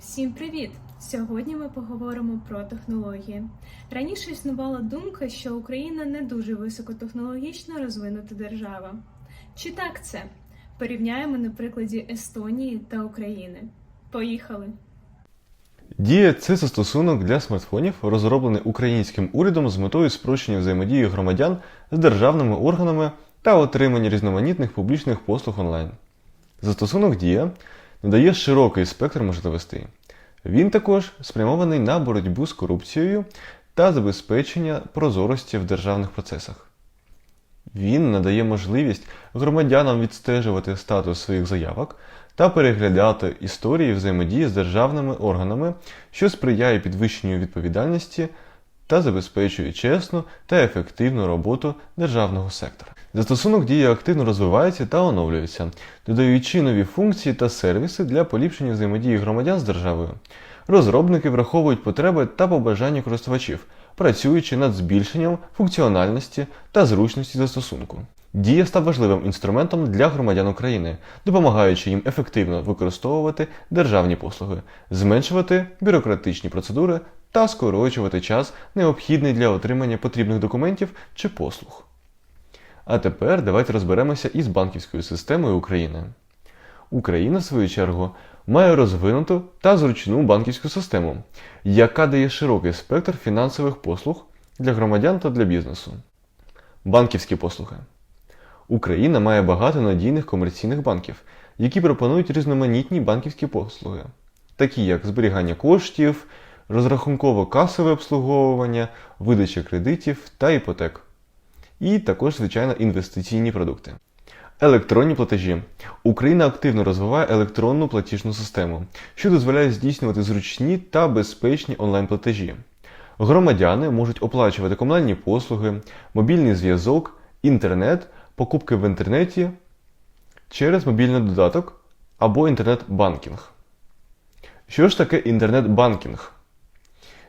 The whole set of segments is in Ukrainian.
Всім привіт! Сьогодні ми поговоримо про технології. Раніше існувала думка, що Україна не дуже високотехнологічно розвинута держава. Чи так це? Порівняємо на прикладі Естонії та України. Поїхали! Дія це застосунок для смартфонів, розроблений українським урядом з метою спрощення взаємодії громадян з державними органами та отримання різноманітних публічних послуг онлайн. Застосунок Дія надає широкий спектр можливостей. Він також спрямований на боротьбу з корупцією та забезпечення прозорості в державних процесах. Він надає можливість громадянам відстежувати статус своїх заявок та переглядати історії взаємодії з державними органами, що сприяє підвищенню відповідальності та забезпечує чесну та ефективну роботу державного сектора. Застосунок дії активно розвивається та оновлюється, додаючи нові функції та сервіси для поліпшення взаємодії громадян з державою. Розробники враховують потреби та побажання користувачів, працюючи над збільшенням функціональності та зручності застосунку. Дія став важливим інструментом для громадян України, допомагаючи їм ефективно використовувати державні послуги, зменшувати бюрократичні процедури та скорочувати час, необхідний для отримання потрібних документів чи послуг. А тепер давайте розберемося із банківською системою України. Україна, в свою чергу, має розвинуту та зручну банківську систему, яка дає широкий спектр фінансових послуг для громадян та для бізнесу. Банківські послуги. Україна має багато надійних комерційних банків, які пропонують різноманітні банківські послуги, такі як зберігання коштів, розрахунково-касове обслуговування, видача кредитів та іпотек. І також, звичайно, інвестиційні продукти. Електронні платежі. Україна активно розвиває електронну платіжну систему, що дозволяє здійснювати зручні та безпечні онлайн-платежі. Громадяни можуть оплачувати комунальні послуги, мобільний зв'язок, інтернет, покупки в інтернеті через мобільний додаток або інтернет-банкінг. Що ж таке інтернет-банкінг?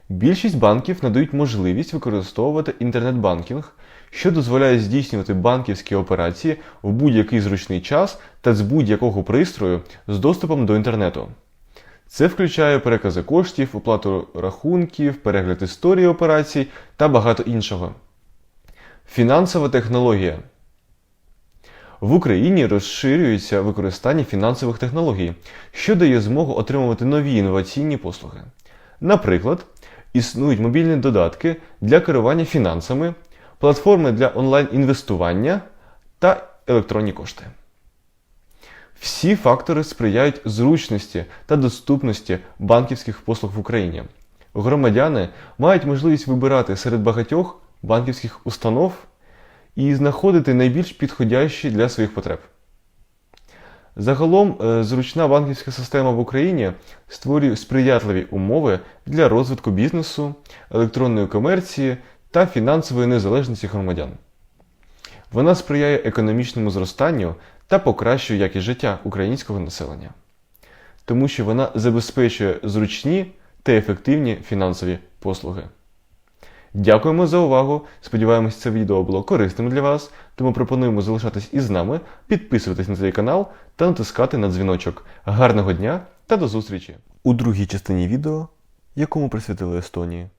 Більшість банків надають можливість використовувати інтернет-банкінг, що дозволяє здійснювати банківські операції в будь-який зручний час та з будь-якого пристрою з доступом до інтернету. Це включає перекази коштів, оплату рахунків, перегляд історії операцій та багато іншого. Фінансова технологія. В Україні розширюється використання фінансових технологій, що дає змогу отримувати нові інноваційні послуги. Наприклад, існують мобільні додатки для керування фінансами, платформи для онлайн-інвестування та електронні кошти. Всі фактори сприяють зручності та доступності банківських послуг в Україні. Громадяни мають можливість вибирати серед багатьох банківських установ і знаходити найбільш підходящі для своїх потреб. Загалом, е, зручна банківська система в Україні створює сприятливі умови для розвитку бізнесу, електронної комерції та фінансової незалежності громадян. Вона сприяє економічному зростанню та покращує якість життя українського населення, тому що вона забезпечує зручні та ефективні фінансові послуги. Дякуємо за увагу. Сподіваємось, це відео було корисним для вас. Тому пропонуємо залишатись із нами, підписуватись на цей канал та натискати на дзвіночок. Гарного дня та до зустрічі у другій частині відео, якому присвятили Естонії.